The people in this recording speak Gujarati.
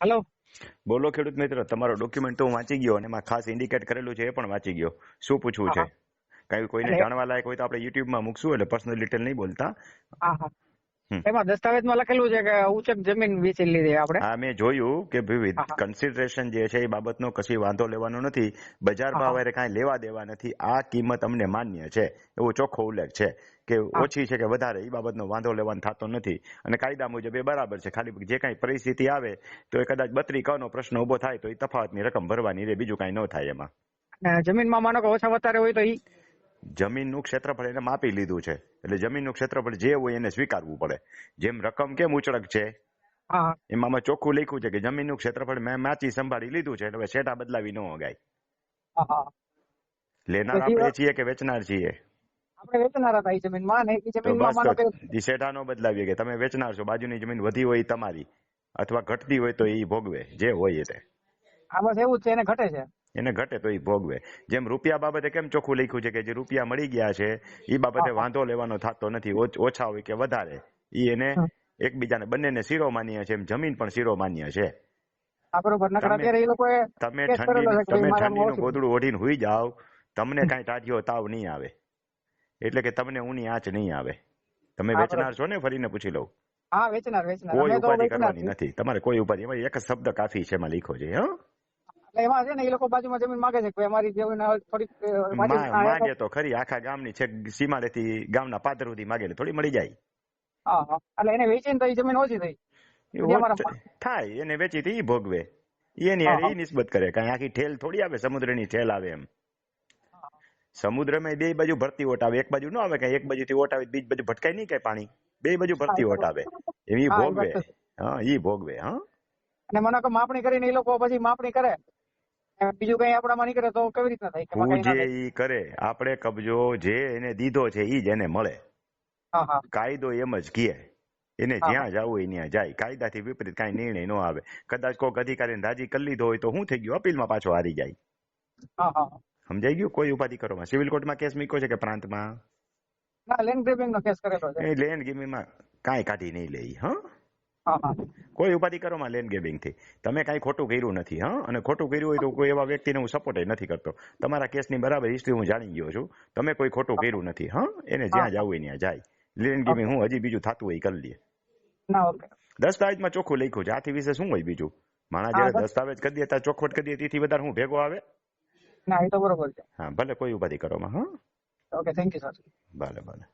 હલો બોલો ખેડૂત મિત્ર તમારો ડોક્યુમેન્ટ તો હું વાંચી ગયો અને એમાં ખાસ ઇન્ડિકેટ કરેલું છે એ પણ વાંચી ગયો. શું પૂછવું છે? કઈ કોઈને જાણવા લાયક હોય તો આપણે યુટ્યુબમાં મૂકશું એટલે પર્સનલ ડિટેલ નહીં બોલતા. એમાં દસ્તાવેજમાં લખેલું છે કે ઉચક જમીન વેચી લીધી આપણે. હા મેં જોયું કે. કન્સિડરેશન જે છે એ બાબતનો કશી વાંધો લેવાનો નથી. બજાર ભાવ એટલે કાંઈ લેવા દેવા નથી. આ કિંમત અમને માન્ય છે. એવો ચોખ્ખો ઉલ્લેખ છે કે ઓછી છે કે વધારે એ બાબતનો વાંધો લેવાનો થતો નથી. અને કાયદા મુજબ એ બરાબર છે. ખાલી જે કાંઈ પરિસ્થિતિ આવે તો એ કદાચ બત્રી ક નો પ્રશ્ન ઊભો થાય તો એ તફાવતની રકમ ભરવાની રે બીજું કાંઈ ન થાય એમાં. જમીનમાં માનો કે ઓછા વધારે હોય તો એ જમીનનું ક્ષેત્રફળ એને માપી લીધું છે. એટલે જમીનનું ક્ષેત્રફળ જે હોય એને સ્વીકારવું પડે. જેમ રકમ કેમ ઉચળક છે? એમાં ચોખ્ખું લખ્યું છે કે જમીનનું ક્ષેત્રફળ મેં માચી સંભાળી લીધું છે એટલે શેઠા બદલાવી ન ગાય લેનાર આપણે છીએ કે વેચનાર છીએ? આપણે વેચનાર ને માનો કે શેઠા નો બદલાવીએ કે તમે વેચનાર છો બાજુની જમીન વધી હોય તમારી અથવા ઘટતી હોય તો એ ભોગવે જે હોય એ તે. આ બસ એવું જ છે એને ઘટે છે. એને ઘટે તો એ ભોગવે. જેમ રૂપિયા બાબતે કેમ ચોખ્ખું લખ્યું છે કે જે રૂપિયા મળી ગયા છે એ બાબતે. વાંધો લેવાનો થતો નથી ઓછા હોય કે વધારે. ઈ એને. એકબીજાને બંનેને શીરો માન્ય છે એમ જમીન પણ શીરો માન્ય છે. તમે- એ ઠંડી તમે ઠંડીનું ગોદડું ઓઢીને હુઈ જાવ તમને કાંઈ ટાઢિયો તાવ નહીં આવે. એટલે કે તમને ઊની આંચ નહીં આવે. તમે વેચનાર છો ને ફરીને પૂછી લઉં. હા વેચનાર વેચનાર. કોઈ ઉપાધિ કરવાની નથી. તમારે કોઈ ઉપાધિ. એક જ શબ્દ કાફી છે એમાં લીખો છે હં? એટલે એમાં છે ને એ લોકો બાજુમાં જમીન માંગે છે કે અમારી જમીન થોડીક માગે તો ખરી. આખા ગામની છે સીમાડેથી ગામના પાદર સુધી માગે થોડી મળી જાય. હા હા. એટલે એને વેચીને તો એ જમીન ઓછી થઈ. એ થાય. એને વેચી ઈ ભોગવે. એની હારે નિસ્બત કરે કાંઈ આખી ઠેલ થોડી આવે સમુદ્રની ઠેલ આવે એમ. સમુદ્રમાં બે બાજુ ભરતી ઓટ આવે. એક બાજુ ન આવે કઈ એક બાજુ થી ઓટ આવે બીજી બાજુ ભટકાય નહીં કઈ પાણી. બે બાજુ ભરતી ઓટ આવે. એ ભોગવે. હા ઈ ભોગવે હા. અને મને કે માપણી કરીને એ લોકો પછી માપણી કરે. બીજું કઈ આપણામાં નહીં કરે તો કેવી રીતના થાય? હું જે ઈ કરે આપણે કબજો જે એને દીધો છે ઈ જ એને મળે. હા હા. કાયદો એમ જ કહે એને જ્યાં જવું હોય ત્યાં જાય. કાયદાથી વિપરીત કાંઈ નિર્ણય ન આવે. કદાચ કોઈક અધિકારીને રાજી કરી લીધો હોય તો શું થઈ ગયું અપીલમાં પાછો હારી જાય. હા હા. સમજાઈ ગયું? કોઈ ઉપાધિ કરવામાં સિવિલ કોર્ટમાં કેસ મૂક્યો છે કે પ્રાંતમાં? લેન્ડ ગ્રેબિંગ નો કેસ કરેલો છે. એ લેન્ડ ગેમિંગમાં કાંઈ કાઢી નહીં લે હા હા હા? કોઈ ઉપાધિ કરો માં લેન ગેબિંગથી તમે કાંઈ ખોટું કર્યું નથી હા? અને ખોટું કર્યું હોય તો કોઈ એવા વ્યક્તિને હું સપોર્ટ નથી કરતો. તમારા કેસની બરાબર હિસ્ટ્રી હું જાણી ગયો છું. તમે કોઈ ખોટું કર્યું નથી હા? એને જ્યાં જવું હોય ત્યાં જાય. લેન ગેમિંગ હું હજી બીજું થતું હોય કરી લઈએ દસ્તાવેજમાં ચોખ્ખું લખ્યું છે. આથી વિશે શું હોય બીજું? માણસ જયારે દસ્તાવેજ કરી દે ત્યારે ચોખવટ કરી દે તેથી વધારે હું ભેગો આવે? ના એ તો બરોબર છે. હા ભલે કોઈ ઉપાધિ કરવામાં હા? ઓકે થેન્ક યુ સર ભલે ભલે.